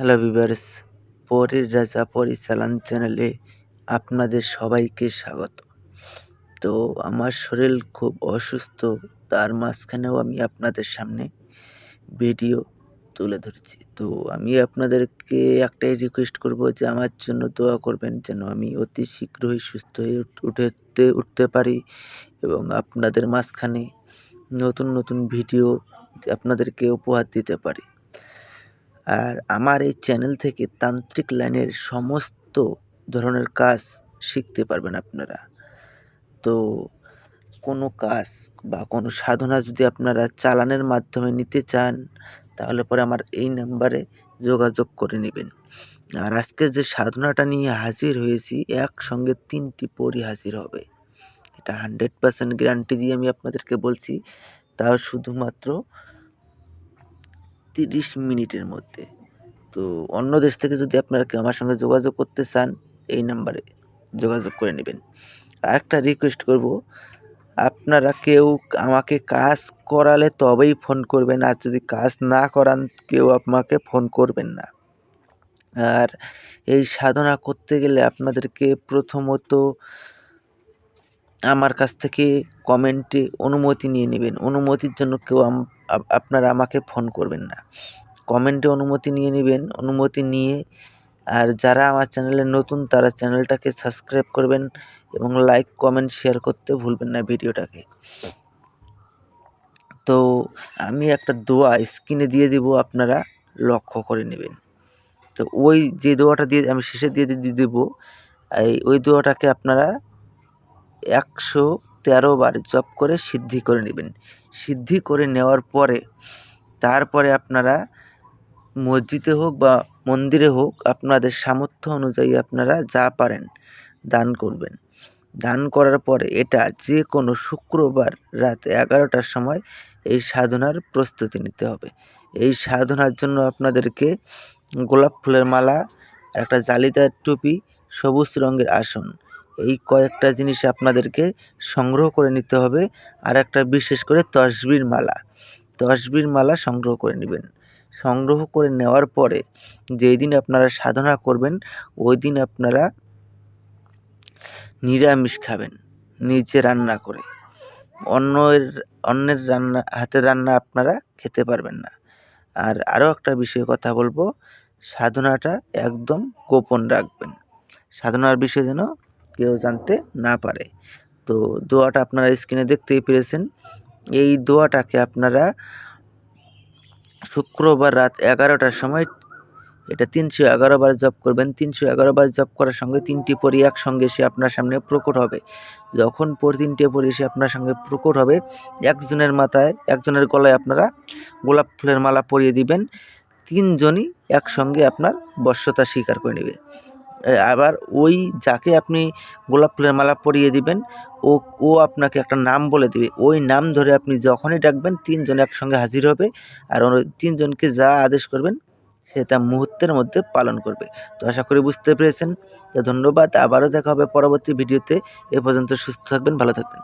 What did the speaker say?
Hello viewers পরের রাজা পরিচালন চ্যানেলে আপনাদের সবাইকে স্বাগত। তো আমার শরীর খুব অসুস্থ, তার মাঝখানেও আমি আপনাদের সামনে ভিডিও তুলে ধরছি। তো আমি আপনাদেরকে একটাই রিকোয়েস্ট করব যে আমার জন্য দোয়া করবেন যেন আমি অতি শীঘ্রই সুস্থ হয়ে উঠতে উঠতে পারি এবং আপনাদের মাঝখানে নতুন নতুন ভিডিও আপনাদেরকে উপহার দিতে পারি। আর আমার এই চ্যানেল থেকে তান্ত্রিক লাইনের সমস্ত ধরনের কাজ শিখতে পারবেন আপনারা। তো কোনো কাজ বা কোনো সাধনা যদি আপনারা চালানের মাধ্যমে নিতে চান, তাহলে পরে আমার এই নাম্বারে যোগাযোগ করে নেবেন। আর আজকে যে সাধনাটা নিয়ে হাজির হয়েছি, একসঙ্গে তিনটি পরি হাজির হবে। এটা হান্ড্রেড পার্সেন্ট গ্যারান্টি দিয়ে আমি আপনাদেরকে বলছি, তাও শুধুমাত্র তিরিশ মিনিটের মধ্যে। তো অন্য দেশ থেকে যদি আপনারা আমার সঙ্গে যোগাযোগ করতে চান, এই নাম্বারে যোগাযোগ করে নেবেন। আরেকটা রিকোয়েস্ট করব, আপনারা কেউ আমাকে কাজ করালে তবেই ফোন করবেন, আর যদি কাজ না করান, কেউ আমাকে ফোন করবেন না। আর এই সাধনা করতে গেলে আপনাদেরকে প্রথমত আমার কাছ থেকে কমেন্টে অনুমতি নিয়ে নেবেন। অনুমতির জন্য কেউ আপনারা আমাকে ফোন করবেন না। কমেন্টে অনুমতি নিয়ে নেবেন। অনুমতি নিয়ে আর যারা আমার চ্যানেলে নতুন, তারা চ্যানেলটাকে সাবস্ক্রাইব করবেন এবং লাইক, কমেন্ট, শেয়ার করতে ভুলবেন না ভিডিওটাকে। তো আমি একটা দোয়া স্ক্রিনে দিয়ে দিব, আপনারা লক্ষ্য করে নেবেন। তো ওই যে দোয়াটা দিয়ে, আমি শেষে দিয়ে দিয়ে দেবো। এই, ওই দোয়াটাকে আপনারা একশো তেরো বার জপ করে সিদ্ধি করে নেবেন। সিদ্ধি করে নেওয়ার পরে, তারপরে আপনারা মসজিদে হোক বা মন্দিরে হোক, আপনাদের সামর্থ্য অনুযায়ী আপনারা যা পারেন দান করবেন। দান করার পরে এটা যে কোনো শুক্রবার রাত এগারোটার সময় এই সাধনার প্রস্তুতি নিতে হবে। এই সাধনার জন্য আপনাদেরকে গোলাপ ফুলের মালা, একটা জালিদার টুপি, সবুজ রঙের আসন এই কয়েকটা জিনিস আপনাদেরকে সংগ্রহ করে নিতে হবে। আর একটা বিশেষ করে তসবির মালা। তসবির মালা সংগ্রহ করে নেবেন। সংগ্রহ করে নেওয়ার পরে যেই দিন আপনারা সাধনা করবেন, ওই দিন আপনারা নিরামিষ খাবেন, নিজে রান্না করে। অন্যের অন্যের রান্না, হাতের রান্না আপনারা খেতে পারবেন না। আর আরও একটা বিষয়ে কথা বলব, সাধনাটা একদম গোপন রাখবেন। সাধনার বিষয়ে যেন কেউ জানতে না পারে। তো দোয়াটা আপনারা স্ক্রিনে দেখতেই পেরেছেন। এই দোয়াটাকে আপনারা শুক্রবার রাত এগারোটার সময়, এটা তিনশো এগারো বার জপ করবেন। তিনশো এগারো বার জপ করার সঙ্গে তিনটি পরি একসঙ্গে সে আপনার সামনে প্রকট হবে। যখন পর তিনটে পরি সে আপনার সঙ্গে প্রকট হবে, একজনের মাথায়, একজনের গলায় আপনারা গোলাপ ফুলের মালা পরিয়ে দিবেন। তিনজনই একসঙ্গে আপনার বশ্যতা স্বীকার করে নেবে। আবার ওই যাকে আপনি গোলাপ ফুলের মালা পরিয়ে দিবেন, ও ও আপনাকে একটা নাম বলে দেবে। ওই নাম ধরে আপনি যখনই ডাকবেন, তিনজন একসঙ্গে হাজির হবে আর তিনজনকে যা আদেশ করবেন সে তা মুহূর্তের মধ্যে পালন করবে। তো আশা করি বুঝতে পেরেছেন। তো ধন্যবাদ। আবারও দেখা হবে পরবর্তী ভিডিওতে। এ পর্যন্ত সুস্থ থাকবেন, ভালো থাকবেন।